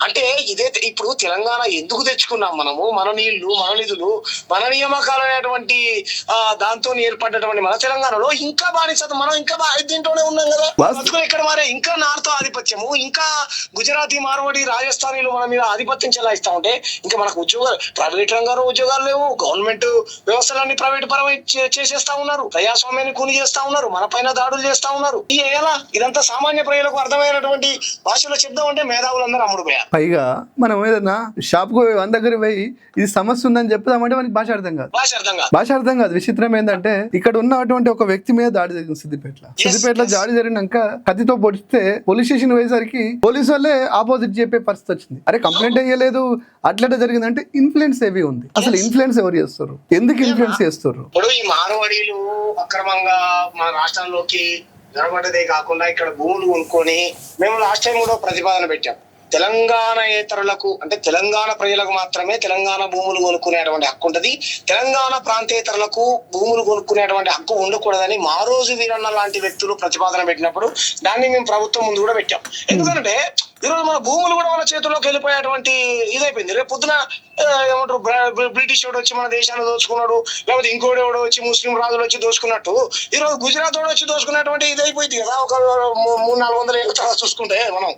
అంటే ఇదే ఇప్పుడు తెలంగాణ ఎందుకు తెచ్చుకున్నాం మనము? మన నీళ్ళు మన నిధులు మన నియామకాలు అనేటువంటి ఆ, దాంతో ఏర్పడ్డటువంటి మన తెలంగాణలో ఇంకా బానిసత మనం ఇంకా దీంట్లోనే ఉన్నాం కదా? ఇక్కడ మారే? ఇంకా నార్తో ఆధిపత్యము ఇంకా గుజరాతీ మార్వాడి రాజస్థానీలు మన మీద ఆధిపత్యం చెలాయిస్తా ఉంటే ఇంకా మనకు ఉద్యోగాలు ప్రైవేట్ రంగంలో ఉద్యోగాలు లేవు గవర్నమెంట్ వ్యవస్థలన్నీ ప్రైవేట్ పరమై చేసేస్తా ఉన్నారు ప్రజాస్వామ్యాన్ని కూని చేస్తా ఉన్నారు మన పైన దాడులు చేస్తా ఉన్నారు. ఇది ఎలా? ఇదంతా సామాన్య ప్రజలకు అర్థమైనటువంటి భాషలో చెప్దామంటే మేధావులందరూ అమ్ముడు పోయారు పైగా మనం ఏదన్నా షాప్కు వంద దగ్గర పోయి ఇది సమస్య ఉందని చెప్తామంటే మనకి భాష అర్థం కాదు. భాష అర్థం కాదు. విచిత్రం ఏంటంటే ఇక్కడ ఉన్నటువంటి ఒక వ్యక్తి మీద దాడి జరిగింది సిద్దిపేటలో. సిద్దిపేటలో. దాడి జరిగినాక కత్తితో పొడిస్తే పోలీస్ స్టేషన్ పోయేసరికి పోలీసు వాళ్ళే ఆపోజిట్ చెప్పే పరిస్థితి వచ్చింది. అరే కంప్లైంట్ అయ్యలేదు అట్లనే జరిగిందంటే ఇన్ఫ్లుయెన్స్ ఏవి ఉంది. అసలు ఇన్ఫ్లుయెన్స్ ఎవరు చేస్తారు? ఎందుకు ఇన్ఫ్లుయెన్స్ చేస్తారు? ఇప్పుడు ఈ మానవడీలు అక్రమంగా మన రాష్ట్రంలోకి జరగబడ్డదే కాకుండా ఇక్కడ భూములు కొనుక్కొని మేము లాస్ట్ టైం కూడా ప్రతిపాదన పెట్టాం. తెలంగాణ ఏతరులకు అంటే తెలంగాణ ప్రజలకు మాత్రమే తెలంగాణ భూములు కొనుక్కునేటువంటి హక్కు ఉంటుంది. తెలంగాణ ప్రాంతేతరులకు భూములు కొనుక్కునేటువంటి హక్కు ఉండకూడదని మా రోజు వీరన్న లాంటి వ్యక్తులు ప్రతిపాదన పెట్టినప్పుడు దాన్ని మేము ప్రభుత్వం ముందు కూడా పెట్టాం. ఎందుకంటే ఈరోజు మన భూములు కూడా మన చేతుల్లోకి వెళ్ళిపోయేటువంటి ఇదైపోయింది. రేపు పొద్దున ఏమంటారు బ్రిటిష్ వాడు వచ్చి మన దేశాన్ని దోచుకున్నాడు లేకపోతే ఇంకోటి ఎవడో వచ్చి ముస్లిం రాజులు వచ్చి దోచుకున్నట్టు ఈ రోజు గుజరాత్ వాడు వచ్చి దోచుకున్నటువంటి ఇది అయిపోయింది కదా. ఒక మూ- మూడు నాలుగు వందల ఏళ్ళ తర్వాత చూసుకుంటే మనం.